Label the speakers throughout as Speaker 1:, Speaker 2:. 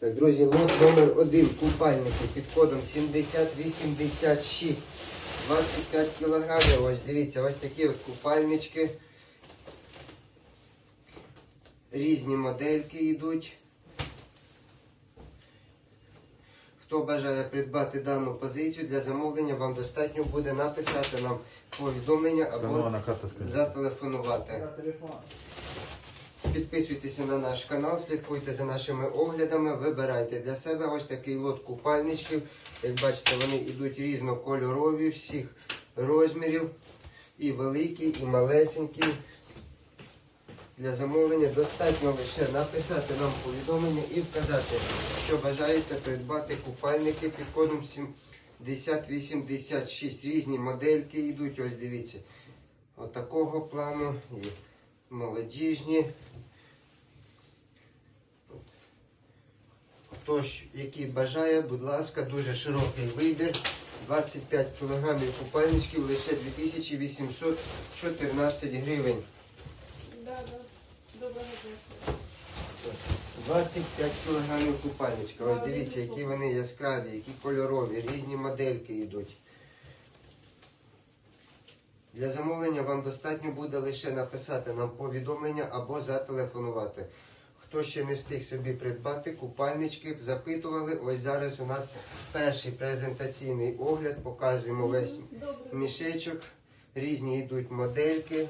Speaker 1: Так, друзі, лот номер один купальники під кодом 7086. 25 кілограмів. Ось дивіться, ось такі от купальнички. Різні модельки йдуть. Хто бажає придбати дану позицію для замовлення, вам достатньо буде написати нам повідомлення або зателефонувати. Підписуйтеся на наш канал, слідкуйте за нашими оглядами, вибирайте для себе ось такий лот купальничків. Як бачите, вони йдуть різнокольорові, всіх розмірів, і великі, і малесенькі. Для замовлення достатньо лише написати нам повідомлення і вказати, що бажаєте придбати купальники під кодом 7086. Різні модельки йдуть, ось дивіться. Отакого плану і молодіжні. Хто ж, який бажає, будь ласка, дуже широкий вибір. 25 кг купальничків лише 2814 гривень.
Speaker 2: Да, да. Доброго дня.
Speaker 1: 25 кг купальничка. Ось дивіться, які вони яскраві, які кольорові, різні модельки йдуть. Для замовлення вам достатньо буде лише написати нам повідомлення або зателефонувати. Хто ще не встиг собі придбати купальнички, запитували. Ось зараз у нас перший презентаційний огляд. Показуємо весь мішечок. Різні йдуть модельки.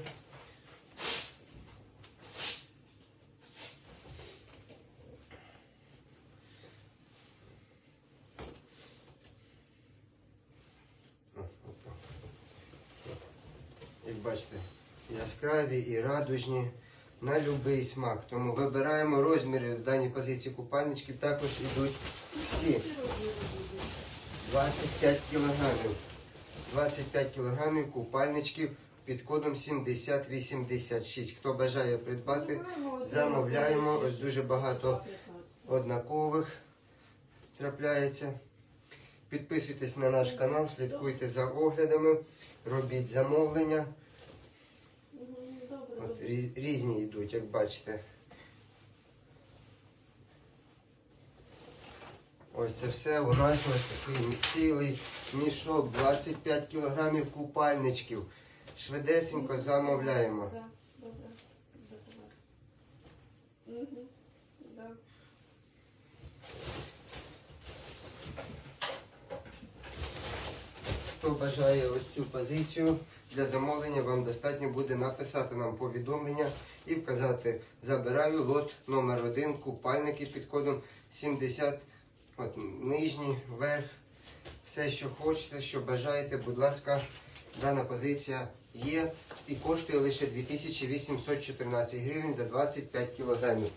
Speaker 1: Як бачите, яскраві і радужні на будь-який смак. Тому вибираємо розміри в даній позиції купальничків. Також йдуть всі. 25 кілограмів. 25 кілограмів купальничків під кодом 7086. Хто бажає придбати, замовляємо. Ось дуже багато однакових трапляється. Підписуйтесь на наш канал, слідкуйте за оглядами, робіть замовлення. От, різні йдуть, як бачите. Ось це все у нас ось такий цілий мішок, 25 кілограмів купальничків. Швидесенько замовляємо.
Speaker 2: Так, добре. Да.
Speaker 1: Хто бажає ось цю позицію для замовлення, вам достатньо буде написати нам повідомлення і вказати забираю лот номер 1 купальники під кодом 70, от, нижній, верх, все, що хочете, що бажаєте, будь ласка, дана позиція є і коштує лише 2814 гривень за 25 кілограмів.